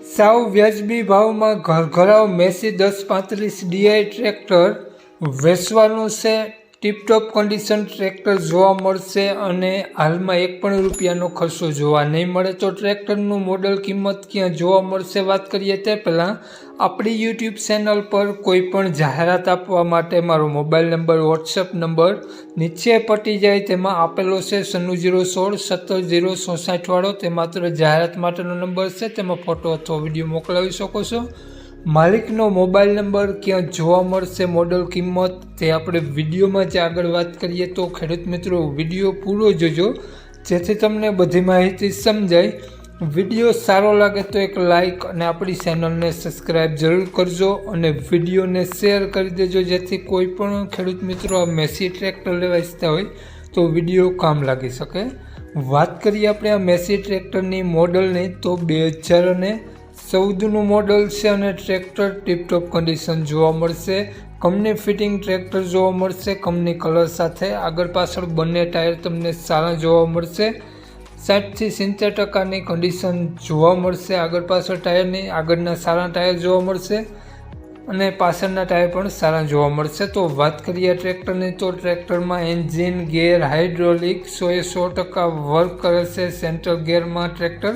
સાવ વ્યાજબી ભાવમાં ઘરઘરાવ મેસી દસ પાંત્રીસ ડીઆઈ ટ્રેક્ટર વેચવાનું છે. ટીપટોપ કન્ડિશન ટ્રેક્ટર જોવા મળશે અને હાલમાં એક પણ રૂપિયાનો ખર્ચો જોવા નહીં મળે. તો ટ્રેક્ટરનું મોડલ કિંમત ક્યાં જોવા મળશે વાત કરીએ તે પહેલાં આપણી યુટ્યુબ ચેનલ પર કોઈ પણ જાહેરાત આપવા માટે મારો મોબાઈલ નંબર વોટ્સએપ નંબર નીચે પટી જાય તેમાં આપેલો છે સન્નું જીરો સોળ સત્તર જીરો સોસાઠવાળો તે માત્ર જાહેરાત માટેનો નંબર છે. તેમાં ફોટો અથવા વીડિયો મોકલાવી શકો છો. માલિકનો મોબાઈલ નંબર ક્યાં જોવા મળશે મોડલ કિંમત તે આપણે વિડીયોમાં જ આગળ વાત કરીએ તો ખેડૂત મિત્રો, વીડિયો પૂરો જોજો, જેથી તમને બધી માહિતી સમજાય. વીડિયો સારો લાગે તો એક લાઈક અને આપણી ચેનલને સબસ્ક્રાઈબ જરૂર કરજો અને વિડીયોને શેર કરી દેજો, જેથી કોઈ પણ ખેડૂત મિત્રો આ મેસી ટ્રેક્ટર લેવા ઈચ્છતા હોય તો વીડિયો કામ લાગી શકે. વાત કરીએ આપણે આ મેસી ટ્રેક્ટરની મોડલની તો બે હજાર અને ચૌદનું મોડલ છે અને ટ્રેક્ટર ટીપટોપ કન્ડિશન જોવા મળશે. કંપની ફિટિંગ ટ્રેક્ટર જોવા મળશે. કંપની કલર સાથે આગળ પાછળ બંને ટાયર તમને સારા જોવા મળશે. સાઠથી સિત્તેર ટકાની કન્ડિશન જોવા મળશે. આગળ પાછળ ટાયરની આગળના સારા ટાયર જોવા મળશે. અને પાછળના ટાયર પણ સારા જોવા મળશે. તો વાત કરીએ ટ્રેક્ટરની, તો ટ્રેક્ટરમાં એન્જિન ગેર હાઇડ્રોલિક સોએ સો ટકા વર્ક કરે છે સેન્ટ્રલ ગેરમાં ટ્રેક્ટર.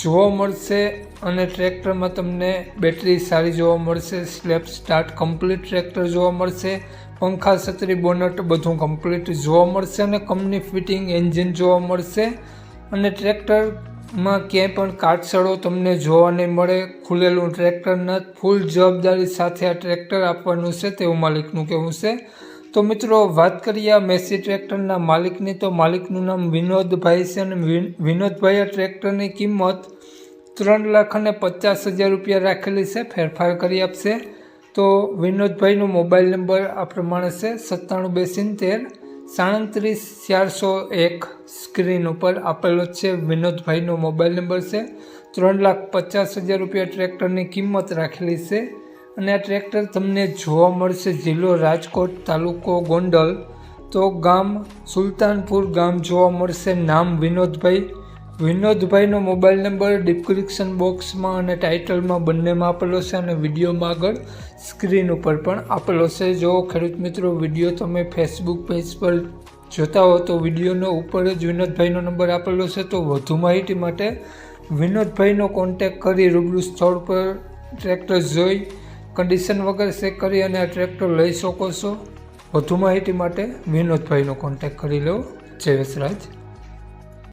જોવા મળશે અને ટ્રેક્ટરમાં તમને બેટરી સારી જોવા મળશે સ્લેપ સ્ટાર્ટ કમ્પ્લીટ ટ્રેક્ટર જોવા મળશે, પંખા, છત્રી, બોનટ બધું કમ્પ્લીટ જોવા મળશે અને કંપની ફિટિંગ એન્જિન જોવા મળશે. અને ટ્રેક્ટરમાં ક્યાંય પણ કાટસળો તમને જોવા નહીં મળે, ખુલેલું ટ્રેક્ટર ન ફૂલ જવાબદારી સાથે આ ટ્રેક્ટર આપવાનું છે, તેવું માલિકનું કહેવું છે. તો મિત્રો, વાત કરીએ આ મેસી ટ્રેક્ટરના માલિકની. તો માલિકનું નામ વિનોદભાઈ છે અને વિનોદભાઈએ વિનોદભાઈ ટ્રેક્ટરની કિંમત ત્રણ લાખ અને પચાસ હજાર રૂપિયા રાખેલી છે. ફેરફાર કરી આપશે. તો વિનોદભાઈનો મોબાઈલ નંબર આ પ્રમાણે છે, સત્તાણું બે સિત્તેર સાડત્રીસ, ચારસો એક. સ્ક્રીન ઉપર આપેલો છે વિનોદભાઈનો મોબાઈલ નંબર છે. ત્રણ લાખ પચાસ હજાર રૂપિયા ટ્રેક્ટરની કિંમત રાખેલી છે. અને આ ટ્રેક્ટર તમને જોવા મળશે જિલ્લો રાજકોટ તાલુકો ગોંડલ. તો ગામ સુલતાનપુર ગામ જોવા મળશે નામ વિનોદભાઈ. વિનોદભાઈનો મોબાઈલ નંબર ડિસ્ક્રિપ્શન બોક્સમાં અને ટાઇટલમાં બંનેમાં આપેલો છે અને વિડીયોમાં આગળ સ્ક્રીન ઉપર પણ આપેલો છે. જો ખેડૂત મિત્રો વીડિયો તમે ફેસબુક પેજ પર જોતા હો તો વિડીયોનો ઉપર જ વિનોદભાઈનો નંબર આપેલો છે. તો વધુ માહિતી માટે વિનોદભાઈનો કોન્ટેક કરી રૂબરૂ સ્થળ પર ટ્રેક્ટર જોઈ કન્ડિશન વગર ચેક કરી અને આ ટ્રેક્ટર લઈ શકો છો. વધુ માહિતી માટે વિનોદભાઈનો કોન્ટેક કરી લો. જય વસરાજ.